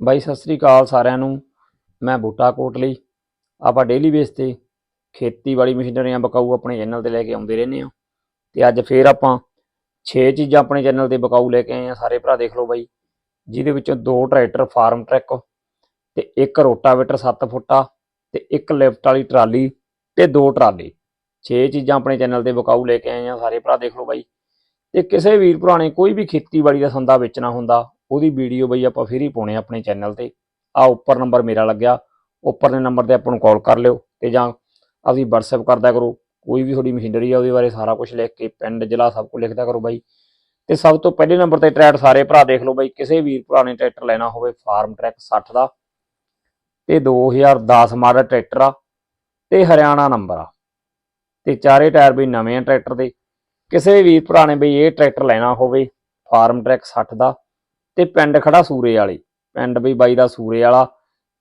ਬਾਈ, ਸਤਿ ਸ੍ਰੀ ਅਕਾਲ ਸਾਰਿਆਂ ਨੂੰ। ਮੈਂ ਬੂਟਾ ਕੋਟਲੀ ਆਪਾਂ ਡੇਲੀ ਬੇਸ ਤੇ ਖੇਤੀਬਾੜੀ ਮਸ਼ੀਨਰੀਆਂ ਬਕਾਊ ਆਪਣੇ ਚੈਨਲ ਤੇ ਲੈ ਕੇ ਆਉਂਦੇ ਰਹਿੰਦੇ ਆ ਤੇ ਅੱਜ ਫੇਰ ਆਪਾਂ 6 ਚੀਜ਼ਾਂ ਆਪਣੇ ਚੈਨਲ ਤੇ ਬਕਾਊ ਲੈ ਕੇ ਆਏ ਆ ਸਾਰੇ ਭਰਾ ਦੇਖ ਲਓ ਬਾਈ। ਜਿਹਦੇ ਵਿੱਚੋਂ ਦੋ ਟਰੈਕਟਰ, ਫਾਰਮ ਟਰੈਕ ਤੇ ਇੱਕ ਰੋਟਾਵੇਟਰ 7 ਫੁੱਟਾ ਤੇ ਇੱਕ ਲਿਫਟ ਵਾਲੀ ਟਰਾਲੀ ਤੇ ਦੋ ਟਰਾਲੇ। 6 ਚੀਜ਼ਾਂ ਆਪਣੇ ਚੈਨਲ ਤੇ ਬਕਾਊ ਲੈ ਕੇ ਆਏ ਆ ਸਾਰੇ ਭਰਾ ਦੇਖ ਲਓ ਬਾਈ। ਤੇ ਕਿਸੇ ਵੀਰ ਭਰਾ ਨੇ ਕੋਈ ਵੀ ਖੇਤੀਬਾੜੀ ਦਾ ਸੰਦਾ ਵੇਚਣਾ ਹੁੰਦਾ ਉਹਦੀ ਵੀਡੀਓ ਬਈ ਆਪਾਂ ਫਿਰ ਹੀ ਪਾਉਣੇ ਆਪਣੇ ਚੈਨਲ ਤੇ। ਆ ਉੱਪਰ ਨੰਬਰ ਮੇਰਾ ਲੱਗਿਆ। ਉੱਪਰ ਦੇ ਨੰਬਰ ਤੇ ਆਪਾਂ ਨੂੰ ਕਾਲ ਕਰ ਲਿਓ ਤੇ ਜਾਂ ਆਪਦੀ WhatsApp ਕਰਦਾ ਕਰੋ। ਕੋਈ ਵੀ ਤੁਹਾਡੀ ਮਸ਼ੀਨਰੀ ਆ ਉਹਦੇ ਬਾਰੇ ਸਾਰਾ ਕੁਝ ਲਿਖ ਕੇ ਪਿੰਡ, ਜ਼ਿਲ੍ਹਾ ਸਭ ਕੁਝ ਲਿਖਦਾ ਕਰੋ ਬਾਈ। ਤੇ ਸਭ ਤੋਂ ਪਹਿਲੇ ਨੰਬਰ ਤੇ ਟਰੈਕਟਰ ਸਾਰੇ ਭਰਾ ਦੇਖ ਲਓ ਬਾਈ। ਕਿਸੇ ਵੀਰ ਭਰਾ ਨੇ ਟਰੈਕਟਰ ਲੈਣਾ ਹੋਵੇ ਫਾਰਮ ਟਰੈਕ 60 ਦਾ। ਤੇ 2010 ਮਾਡਲ ਟਰੈਕਟਰ ਆ। ਤੇ ਹਰਿਆਣਾ ਨੰਬਰ ਆ। ਤੇ ਚਾਰੇ ਟਾਇਰ ਵੀ ਨਵੇਂ ਆ ਟਰੈਕਟਰ ਦੇ। ਕਿਸੇ ਵੀਰ ਭਰਾ ਨੇ ਬਈ ਇਹ ਟਰੈਕਟਰ ਲੈਣਾ ਹੋਵੇ ਫਾਰਮ ਟਰੈਕ 60 ਦਾ। ਤੇ ਪਿੰਡ ਖੜਾ ਸੂਰੇ ਵਾਲੇ ਪਿੰਡ ਬਈ ਬਾਈ ਦਾ ਸੂਰੇ ਵਾਲਾ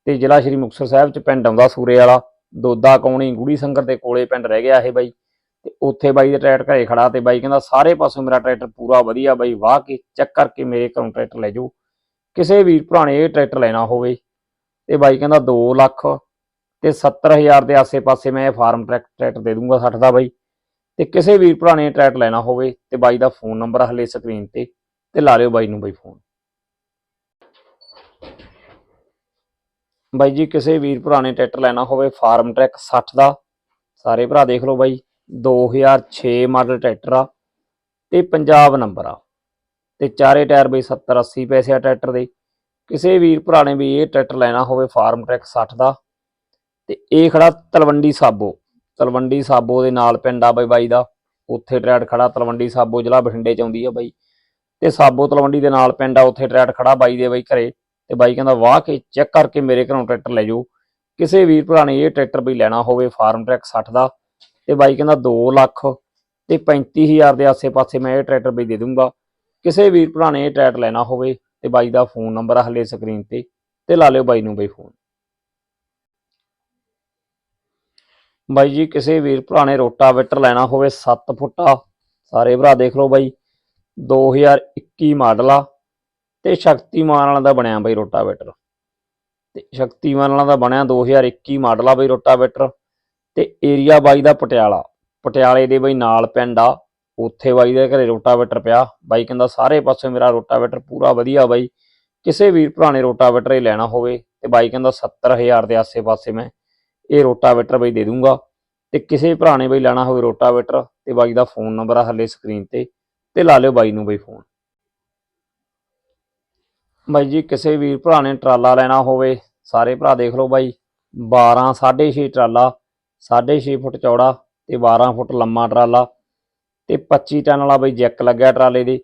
ਤੇ ਜ਼ਿਲ੍ਹਾ ਸ਼੍ਰੀ ਮੁਕਤਸਰ ਸਾਹਿਬ ਚ ਪਿੰਡ ਆਉਂਦਾ ਸੂਰੇ ਵਾਲਾ ਦੋਦਾ ਕੌਣੀ ਗੁੜੀ ਸੰਗਰ ਦੇ ਕੋਲੇ ਪਿੰਡ ਰਹਿ ਗਿਆ ਇਹ ਬਾਈ। ਤੇ ਉੱਥੇ ਬਾਈ ਦਾ ਟਰੈਕਟਰ ਘਰੇ ਖੜਾ ਤੇ ਬਾਈ ਕਹਿੰਦਾ, ਸਾਰੇ ਪਾਸੋਂ ਮੇਰਾ ਟਰੈਕਟਰ ਪੂਰਾ ਵਧੀਆ ਬਾਈ, ਵਾਹ ਕੇ ਚੈੱਕ ਕਰਕੇ ਮੇਰੇ ਘਰੋਂ ਟਰੈਕਟਰ ਲੈ ਜਾਓ। ਕਿਸੇ ਵੀਰ ਭਰਾ ਨੇ ਇਹ ਟਰੈਕਟਰ ਲੈਣਾ ਹੋਵੇ। ਤੇ ਬਾਈ ਕਹਿੰਦਾ 2 ਲੱਖ ਤੇ 70000 ਦੇ ਆਸੇ-ਪਾਸੇ ਮੈਂ ਇਹ ਫਾਰਮ ਟਰੈਕ, ਟਰੈਕਟਰ ਦੇ ਦੂੰਗਾ 60 ਦਾ ਬਾਈ। ਤੇ ਕਿਸੇ ਵੀਰ ਭਰਾ ਨੇ ਟਰੈਕਟਰ ਲੈਣਾ ਹੋਵੇ ਤੇ ਬਾਈ ਦਾ ਫੋਨ ਨੰਬਰ ਹਲੇ ਸਕਰੀਨ ਤੇ ਤੇ ਲਾ ਲਿਓ ਬਾਈ ਨੂੰ ਬਾਈ ਫੋਨ। ਬਾਈ ਜੀ, ਕਿਸੇ ਵੀਰ ਭਰਾ ਨੇ ਟਰੈਕਟਰ ਲੈਣਾ ਹੋਵੇ, ਫਾਰਮ ਟਰੈਕ 60 ਦਾ। ਸਾਰੇ ਭਰਾ ਦੇਖ ਲਓ ਬਾਈ 2006 ਮਾਡਲ ਟਰੈਕਟਰ ਆ ਤੇ ਪੰਜਾਬ ਨੰਬਰ ਆ। ਤੇ ਚਾਰੇ ਟਾਇਰ ਬਈ 70 80 ਪੈਸੇ ਆ ਟਰੈਕਟਰ ਦੇ। ਕਿਸੇ ਵੀਰ ਭਰਾ ਨੇ ਵੀ ਇਹ ਟਰੈਕਟਰ ਲੈਣਾ ਹੋਵੇ, ਫਾਰਮ ਟਰੈਕ 60 ਦਾ। ਤੇ ਇਹ ਖੜਾ ਤਲਵੰਡੀ ਸਾਬੋ। ਤਲਵੰਡੀ ਸਾਬੋ ਦੇ ਨਾਲ ਪਿੰਡ ਆ ਬਾਈ ਬਾਈ ਦਾ। ਉੱਥੇ ਟਰੈਕਟਰ ਖੜਾ ਤਲਵੰਡੀ ਸਾਬੋ ਜ਼ਿਲ੍ਹਾ ਬਠਿੰਡੇ ਚ ਆਉਂਦੀ ਆ ਬਾਈ। ਤੇ ਸਾਬੋ ਤਲਵੰਡੀ ਦੇ ਨਾਲ ਪਿੰਡ ਆ, ਉੱਥੇ ਟਰੈਕਟਰ ਖੜਾ ਬਾਈ ਦੇ ਬਾਈ ਘਰੇ। ਤੇ ਬਾਈ ਕਹਿੰਦਾ, ਵਾਹ ਕੇ ਚੈੱਕ ਕਰਕੇ ਮੇਰੇ ਘਰੋਂ ਟਰੈਕਟਰ ਲੈ ਜਾਓ। ਕਿਸੇ ਵੀਰ ਭਰਾ ਨੇ ਇਹ ਟਰੈਕਟਰ ਵੀ ਲੈਣਾ ਹੋਵੇ, ਫਾਰਮ ਟਰੈਕ 60 ਦਾ। ਤੇ ਬਾਈ ਕਹਿੰਦਾ 2 ਲੱਖ ਤੇ 35000 ਦੇ ਆਸੇ-ਪਾਸੇ ਮੈਂ ਇਹ ਟਰੈਕਟਰ ਵੀ ਦੇ ਦੂੰਗਾ। ਕਿਸੇ ਵੀਰ ਭਰਾ ਨੇ ਇਹ ਟਰੈਕਟਰ ਲੈਣਾ ਹੋਵੇ ਤੇ ਬਾਈ ਦਾ ਫੋਨ ਨੰਬਰ ਹਲੇ ਸਕਰੀਨ ਤੇ ਤੇ ਲਾ ਲਿਓ ਬਾਈ ਨੂੰ ਬਈ ਫੋਨ। ਬਾਈ ਜੀ, ਕਿਸੇ ਵੀਰ ਭਰਾ ਨੇ ਰੋਟਾਵੇਟਰ ਲੈਣਾ ਹੋਵੇ 7 ਫੁੱਟਾ, ਸਾਰੇ ਭਰਾ ਦੇਖ ਲਓ ਬਾਈ। 2021 ਮਾਡਲ ਆ। ਤੇ ਸ਼ਕਤੀਮਾਨ ਵਾਲਾ ਦਾ ਬਣਿਆ ਬਾਈ ਰੋਟਾਵੇਟਰ। ਤੇ ਸ਼ਕਤੀਮਾਨ ਵਾਲਾ ਦਾ ਬਣਿਆ 2021 ਮਾਡਲ ਆ ਬਾਈ ਰੋਟਾਵੇਟਰ ਤੇ ਏਰੀਆ ਬਾਈ ਦਾ ਪਟਿਆਲਾ। ਪਟਿਆਲੇ ਦੇ ਬਾਈ ਨਾਲ ਪਿੰਡ ਆ, ਉੱਥੇ ਬਾਈ ਦੇ ਘਰੇ ਰੋਟਾਵੇਟਰ ਪਿਆ। ਬਾਈ ਕਹਿੰਦਾ, ਸਾਰੇ ਪਾਸੇ ਮੇਰਾ ਰੋਟਾਵੇਟਰ ਪੂਰਾ ਵਧੀਆ ਬਾਈ। ਕਿਸੇ ਵੀਰ ਭਰਾ ਨੇ ਰੋਟਾਵੇਟਰ ਹੀ ਲੈਣਾ ਹੋਵੇ। ਤੇ ਬਾਈ ਕਹਿੰਦਾ 70000 ਦੇ ਆਸੇ-ਪਾਸੇ ਮੈਂ ਇਹ ਰੋਟਾਵੇਟਰ ਬਾਈ ਦੇ ਦੂੰਗਾ। ਤੇ ਕਿਸੇ ਭਰਾ ਨੇ ਬਈ ਲੈਣਾ ਹੋਵੇ ਰੋਟਾਵੇਟਰ ਤੇ ਬਾਈ ਦਾ ਫੋਨ ਨੰਬਰ ਆ ਹੱਲੇ ਸਕਰੀਨ ਤੇ। ਤੇ ਲਾ ਲਿਓ ਬਾਈ ਨੂੰ ਬਈ ਫੋਨ। ਬਾਈ ਜੀ, ਕਿਸੇ ਵੀਰ ਭਰਾ ਨੇ ਟਰਾਲਾ ਲੈਣਾ ਹੋਵੇ, ਸਾਰੇ ਭਰਾ ਦੇਖ ਲਓ ਬਾਈ। 12 6.5 ਟਰਾਲਾ 6.5 ਫੁੱਟ ਚੌੜਾ ਤੇ 12 ਫੁੱਟ ਲੰਮਾ ਟਰਾਲਾ ਤੇ 25 ਟਨ ਵਾਲਾ ਬਈ ਜੈਕ ਲੱਗਿਆ ਟਰਾਲੇ ਦੇ।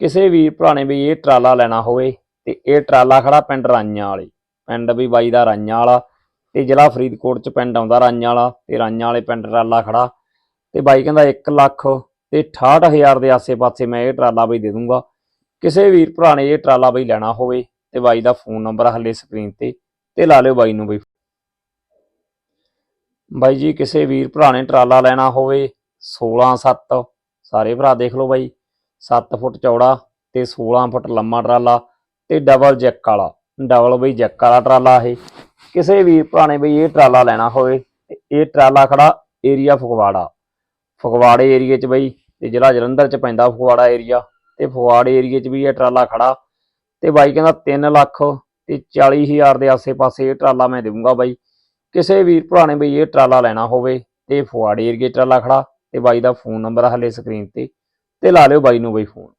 ਕਿਸੇ ਵੀਰ ਭਰਾ ਨੇ ਬਈ ਇਹ ਟਰਾਲਾ ਲੈਣਾ ਹੋਵੇ ਤੇ ਇਹ ਟਰਾਲਾ ਖੜਾ ਪਿੰਡ ਰਾਈਆਂ ਵਾਲੇ। ਪਿੰਡ ਵੀ ਬਾਈ ਦਾ ਰਾਈਆਂ ਵਾਲਾ ਤੇ ਜ਼ਿਲ੍ਹਾ ਫਰੀਦਕੋਟ ਚ ਪਿੰਡ ਆਉਂਦਾ ਰਾਈਆਂ ਵਾਲਾ ਤੇ ਰਾਈਆਂ ਵਾਲੇ ਪਿੰਡ ਟਰਾਲਾ ਖੜਾ ਤੇ ਬਾਈ ਕਹਿੰਦਾ 1 ਲੱਖ ਤੇ 68000 ਦੇ ਆਸੇ-ਪਾਸੇ ਮੈਂ ਇਹ ਟਰਾਲਾ ਬਈ ਦੇ ਦੂੰਗਾ। ਕਿਸੇ ਵੀਰ ਭਰਾ ਨੇ ਇਹ ਟਰਾਲਾ ਬਈ ਲੈਣਾ ਹੋਵੇ ਤੇ ਬਾਈ ਦਾ ਫੋਨ ਨੰਬਰ ਹੱਲੇ ਸਕਰੀਨ ਤੇ ਤੇ ਲਾ ਲਿਓ ਬਾਈ ਨੂੰ ਬਈ। ਬਾਈ ਜੀ, ਕਿਸੇ ਵੀਰ ਭਰਾ ਨੇ ਟਰਾਲਾ ਲੈਣਾ ਹੋਵੇ 16 7 ਸਾਰੇ ਭਰਾ ਦੇਖ ਲਓ ਬਾਈ। 7 ਫੁੱਟ ਚੌੜਾ ਤੇ 16 ਫੁੱਟ ਲੰਮਾ ਟਰਾਲਾ ਤੇ ਡਬਲ ਜੈਕ ਵਾਲਾ ਡਬਲ ਬਈ ਜੈਕ ਵਾਲਾ ਟਰਾਲਾ ਇਹ। ਕਿਸੇ ਵੀਰ ਭਰਾ ਨੇ ਬਈ ਇਹ ਟਰਾਲਾ ਲੈਣਾ ਹੋਵੇ, ਤੇ ਇਹ ਟਰਾਲਾ ਖੜਾ ਏਰੀਆ ਫਗਵਾੜਾ। ਫਗਵਾੜੇ ਏਰੀਏ 'ਚ ਬਈ, ਤੇ ਜ਼ਿਲ੍ਹਾ ਜਲੰਧਰ 'ਚ ਪੈਂਦਾ ਫਗਵਾੜਾ ਏਰੀਆ ਤੇ ਫਗਵਾੜੇ ਏਰੀਏ 'ਚ ਵੀ ਇਹ ਟਰਾਲਾ ਖੜਾ ਤੇ ਬਾਈ ਕਹਿੰਦਾ 3 ਲੱਖ ਤੇ 40000 ਦੇ ਆਸੇ-ਪਾਸੇ ਇਹ ਟਰਾਲਾ ਮੈਂ ਦੇਵਾਂਗਾ ਬਾਈ। ਕਿਸੇ ਵੀਰ ਭਰਾ ਨੇ ਬਈ ਇਹ ਟਰਾਲਾ ਲੈਣਾ ਹੋਵੇ ਤੇ ਫਗਵਾੜੇ ਏਰੀਏ ਟਰਾਲਾ ਖੜਾ ਤੇ ਬਾਈ ਦਾ ਫੋਨ ਨੰਬਰ ਹਲੇ ਸਕਰੀਨ ਤੇ ਤੇ ਲਾ ਲਿਓ ਬਾਈ ਨੂੰ ਬਈ ਫੋਨ।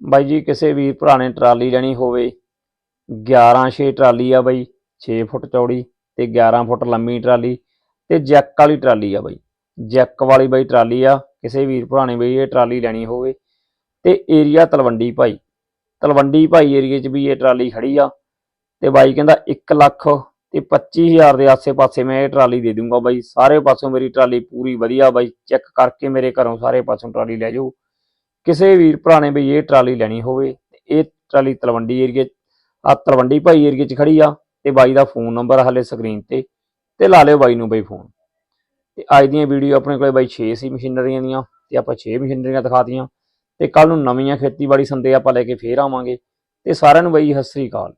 ਬਾਈ ਜੀ, ਕਿਸੇ ਵੀਰ ਭਰਾ ਨੇ ਟਰਾਲੀ ਲੈਣੀ ਹੋਵੇ 11 6 ਟਰਾਲੀ ਆ ਬਾਈ 6 ਫੁੱਟ ਚੌੜੀ ਤੇ 11 ਫੁੱਟ ਲੰਮੀ ਟਰਾਲੀ ਤੇ ਜੈਕ ਵਾਲੀ ਟਰਾਲੀ ਆ ਬਾਈ। ਜੈਕ ਵਾਲੀ ਬਾਈ ਟਰਾਲੀ ਆ ਕਿਸੇ ਵੀਰ ਭਰਾ ਨੇ ਬਈ ਇਹ ਟਰਾਲੀ ਲੈਣੀ ਹੋਵੇ। ਤੇ ਏਰੀਆ ਤਲਵੰਡੀ ਭਾਈ। ਤਲਵੰਡੀ ਭਾਈ ਏਰੀਏ 'ਚ ਵੀ ਇਹ ਟਰਾਲੀ ਖੜੀ ਆ। ਤੇ ਬਾਈ ਕਹਿੰਦਾ 1 ਲੱਖ ਤੇ 25000 ਦੇ ਆਸੇ-ਪਾਸੇ ਮੈਂ ਇਹ ਟਰਾਲੀ ਦੇ ਦੂੰਗਾ ਬਾਈ। ਸਾਰੇ ਪਾਸੋਂ ਮੇਰੀ ਟਰਾਲੀ ਪੂਰੀ ਵਧੀਆ ਬਾਈ। ਚੈੱਕ ਕਰਕੇ ਮੇਰੇ ਘਰੋਂ ਸਾਰੇ ਪਾਸੋਂ ਟਰਾਲੀ ਲੈ ਜਾਓ। ਕਿਸੇ ਵੀਰ ਭਰਾ ਨੇ ਬਈ ਇਹ ਟਰਾਲੀ ਲੈਣੀ ਹੋਵੇ ਇਹ ਟਰਾਲੀ ਤਲਵੰਡੀ ਏਰੀਏ ਆ ਤਲਵੰਡੀ ਭਾਈ ਏਰੀਏ 'ਚ ਖੜੀ ਆ। ਤੇ ਬਾਈ ਦਾ ਫੋਨ ਨੰਬਰ ਹਲੇ ਸਕਰੀਨ ਤੇ। ਤੇ ਲਾ ਲਿਓ ਬਾਈ ਨੂੰ ਬਈ ਫੋਨ ਤੇ ਅੱਜ ਦੀਆਂ ਵੀਡੀਓ ਆਪਣੇ ਕੋਲੇ ਬਾਈ 6 ਸੀ ਮਸ਼ੀਨਰੀਆਂ ਦੀਆਂ ਤੇ ਆਪਾਂ 6 ਮਸ਼ੀਨਰੀਆਂ ਦਿਖਾਤੀਆਂ। ਤੇ ਕੱਲ ਨੂੰ ਨਵੀਆਂ ਖੇਤੀਬਾੜੀ ਸੰਦੇ ਆਪਾਂ ਲੈ ਕੇ ਫੇਰ ਆਵਾਂਗੇ। ਤੇ ਸਾਰਿਆਂ ਨੂੰ ਬਾਈ ਸਤਿ ਸ੍ਰੀ ਅਕਾਲ।